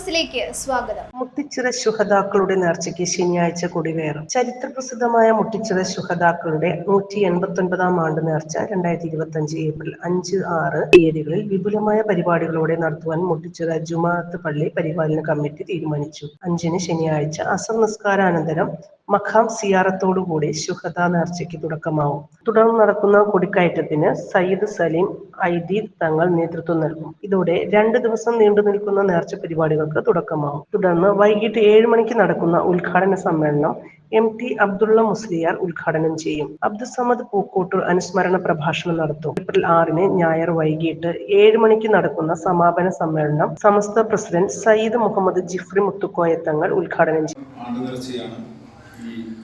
ന്യൂസിലേക്ക് സ്വാഗതം. മുട്ടിച്ചിറ ശുഹതാക്കളുടെ നേർച്ചയ്ക്ക് ശനിയാഴ്ച കൊടികയറും ചരിത്രപ്രസിദ്ധമായ മുട്ടിച്ചിറ ശുഹതാക്കളുടെ നൂറ്റി എൺപത്തി ഒൻപതാം ആണ്ട് നേർച്ച രണ്ടായിരത്തി ഇരുപത്തി അഞ്ച് ഏപ്രിൽ അഞ്ച് ആറ് തീയതികളിൽ വിപുലമായ പരിപാടികളോടെ നടത്തുവാൻ മുട്ടിച്ചിറ ജുമാഅത്ത് പള്ളി പരിപാലന കമ്മിറ്റി തീരുമാനിച്ചു. അഞ്ചിന് ശനിയാഴ്ച അസർ നിസ്കാരാനന്തരം മഖാം സിയാറത്തോടുകൂടി ശുഹദ നേർച്ചയ്ക്ക് തുടക്കമാവും. തുടർന്ന് നടക്കുന്ന കൊടിക്കയറ്റത്തിന് സയ്യിദ് സലീം ഐദീദ് തങ്ങൾ നേതൃത്വം നൽകും. ഇതോടെ രണ്ട് ദിവസം നീണ്ടു നിൽക്കുന്ന നേർച്ച പരിപാടികൾക്ക് തുടക്കമാവും. തുടർന്ന് വൈകിട്ട് ഏഴ് മണിക്ക് നടക്കുന്ന ഉദ്ഘാടന സമ്മേളനം എം ടി അബ്ദുള്ള മുസ്ലിയാർ ഉദ്ഘാടനം ചെയ്യും. അബ്ദുസമദ് പൂക്കോട്ടൂർ അനുസ്മരണ പ്രഭാഷണം നടത്തും. ഏപ്രിൽ ആറിന് ഞായർ വൈകിട്ട് ഏഴ് മണിക്ക് നടക്കുന്ന സമാപന സമ്മേളനം സമസ്ത പ്രസിഡന്റ് സയ്യിദ് മുഹമ്മദ് ജിഫ്രി മുത്തുക്കോയ തങ്ങൾ ഉദ്ഘാടനം ചെയ്യും.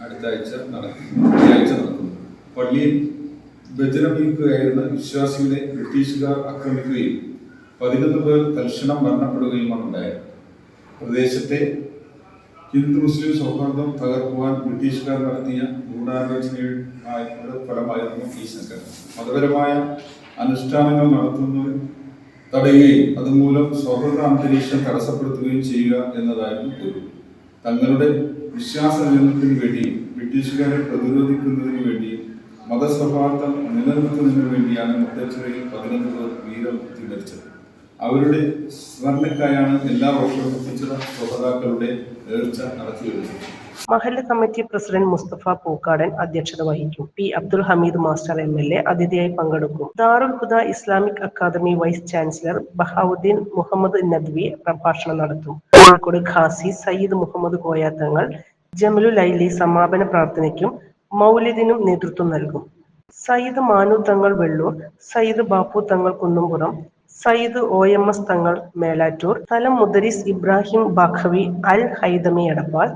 അടുത്ത ആഴ്ച നടക്കും ഈ ആഴ്ച നടക്കും പള്ളിയിൽ ബജനമീക്കുകയായിരുന്ന വിശ്വാസികളെ ബ്രിട്ടീഷുകാർ ആക്രമിക്കുകയും പതിനൊന്ന് പേർ തൽക്ഷണം മരണപ്പെടുകയുമാണ് ഉണ്ടായത്. പ്രദേശത്തെ ഹിന്ദു മുസ്ലിം സൗഹാർദ്ദം തകർക്കുവാൻ ബ്രിട്ടീഷുകാർ നടത്തിയ ഗൂഢാലോചനയുടെ ഫലമായിരുന്നു ഈ സംഘടന. മതപരമായ അനുഷ്ഠാനങ്ങൾ നടത്തുന്നവർ തടയുകയും അതുമൂലം സൗഹൃദ അന്തരീക്ഷം തടസ്സപ്പെടുത്തുകയും ചെയ്യുക എന്നതായിരുന്നു ഒരു തങ്ങളുടെ വിശ്വാസ വേണ്ടിയും ബ്രിട്ടീഷുകാരെ പ്രതിരോധിക്കുന്നതിന് വേണ്ടിയും മതസൗഹാർദ്ദം നിലനിർത്തുന്നതിന് വേണ്ടിയാണ് മുത്തച്ഛനയിൽ പതിനൊന്ന് പേർ വീരമൃത്യു മരിച്ചത് അവരുടെ സ്മരണക്കായാണ് എല്ലാ വർഷവും മുട്ടച്ചിറ ശ്രോതാക്കളുടെ നേർച്ച നടത്തിവരുന്നത്. മഹല്ല് കമ്മിറ്റി പ്രസിഡന്റ് മുസ്തഫ പൂക്കാടൻ അധ്യക്ഷത വഹിക്കും. P Abdul Hameed master M L A അതിഥിയായി പങ്കെടുക്കും. Darul Huda Islamic academy vice chancellor Bahauddeen Muhammad Nadvi പ്രഭാഷണം നടത്തും. കോഴിക്കോട് ഖാസി സയ്യിദ് മുഹമ്മദ് കോയാത്തങ്ങൾ ജമലു ലൈലി സമാപന പ്രാർത്ഥനയ്ക്കും മൗലിദിനും നേതൃത്വം നൽകും. സയ്യിദ് മാനു തങ്ങൾ Vellur Sayyid Bapu Thangal Kunnumpuram Sayyid O M S Thangal Melattur തലം മുദരിസ് ഇബ്രാഹിം ബാഖവി അൽ ഹൈദമി എടപ്പാൾ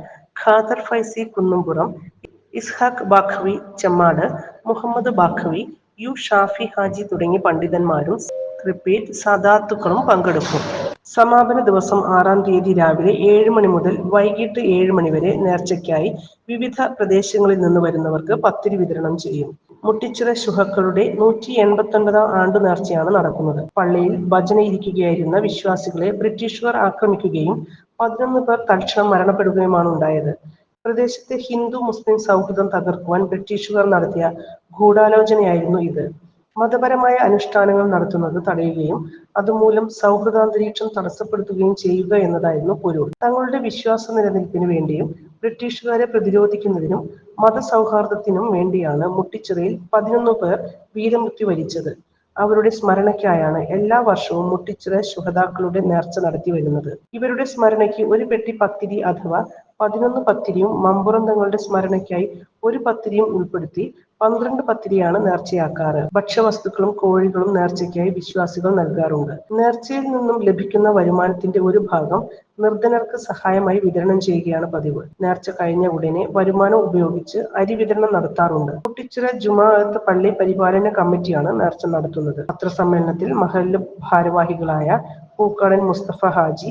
ഖാദർ ഫൈസി കുന്നുംപുറം ഇസ്ഹാഖ് ബാഖവി ചെമ്മാട് മുഹമ്മദ് ബാഖവി യു ഷാഫി ഹാജി തുടങ്ങി പണ്ഡിതന്മാരും റിപ്പീറ്റ് സദാത്തുക്കളും പങ്കെടുക്കും. സമാപന ദിവസം ആറാം തീയതി രാവിലെ ഏഴ് മണി മുതൽ വൈകിട്ട് ഏഴ് മണി വരെ നേർച്ചയ്ക്കായി വിവിധ പ്രദേശങ്ങളിൽ നിന്ന് വരുന്നവർക്ക് പത്തിരി വിതരണം ചെയ്യും. മുട്ടിച്ചിറ ശുഹക്കളുടെ നൂറ്റി എൺപത്തി ഒൻപതാം ആണ്ട് നേർച്ചയാണ് നടക്കുന്നത്. പള്ളിയിൽ ഭജന ഇരിക്കുകയായിരുന്ന വിശ്വാസികളെ ബ്രിട്ടീഷുകാർ ആക്രമിക്കുകയും പതിനൊന്ന് പേർ തൽക്ഷണം മരണപ്പെടുകയുമാണ് ഉണ്ടായത്. പ്രദേശത്തെ ഹിന്ദു മുസ്ലിം സൗഹൃദം തകർക്കുവാൻ ബ്രിട്ടീഷുകാർ നടത്തിയ ഗൂഢാലോചനയായിരുന്നു ഇത്. മതപരമായ അനുഷ്ഠാനങ്ങൾ നടത്തുന്നത് തടയുകയും അതുമൂലം സൗഹൃദാന്തരീക്ഷം തടസ്സപ്പെടുത്തുകയും ചെയ്യുക എന്നതായിരുന്നു പൊരുൾ. തങ്ങളുടെ വിശ്വാസ നിലനിൽപ്പിന് വേണ്ടിയും ബ്രിട്ടീഷുകാരെ പ്രതിരോധിക്കുന്നതിനും മതസൗഹാർദ്ദത്തിനും വേണ്ടിയാണ് മുട്ടിച്ചിറയിൽ പതിനൊന്ന് പേർ വീരമൃത്യു വരിച്ചത്. അവരുടെ സ്മരണയ്ക്കായാണ് എല്ലാ വർഷവും മുട്ടിച്ചിറ ശുഹതാക്കളുടെ നേർച്ച നടത്തി വരുന്നത്. ഇവരുടെ സ്മരണയ്ക്ക് ഒരു പെട്ടി പത്തിരി അഥവാ പതിനൊന്ന് പത്തിരിയും മമ്പുറം തങ്ങളുടെ സ്മരണയ്ക്കായി ഒരു പത്തിരിയും ഉൾപ്പെടുത്തി പന്ത്രണ്ട് പത്തിരിയാണ് നേർച്ചയാക്കാറ്. ഭക്ഷ്യവസ്തുക്കളും കോഴികളും നേർച്ചയ്ക്കായി വിശ്വാസികൾ നൽകാറുണ്ട്. നേർച്ചയിൽ നിന്നും ലഭിക്കുന്ന വരുമാനത്തിന്റെ ഒരു ഭാഗം നിർധനർക്ക് സഹായമായി വിതരണം ചെയ്യുകയാണ് പതിവ്. നേർച്ച കഴിഞ്ഞ ഉടനെ വരുമാനം ഉപയോഗിച്ച് അരി വിതരണം നടത്താറുണ്ട്. കുട്ടിച്ചിറ ജുമാഅത്ത് പള്ളി പരിപാലന കമ്മിറ്റിയാണ് നേർച്ച നടത്തുന്നത്. പത്രസമ്മേളനത്തിൽ മഹല്ല് ഭാരവാഹികളായ പൂക്കാടൻ മുസ്തഫ ഹാജി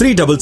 three double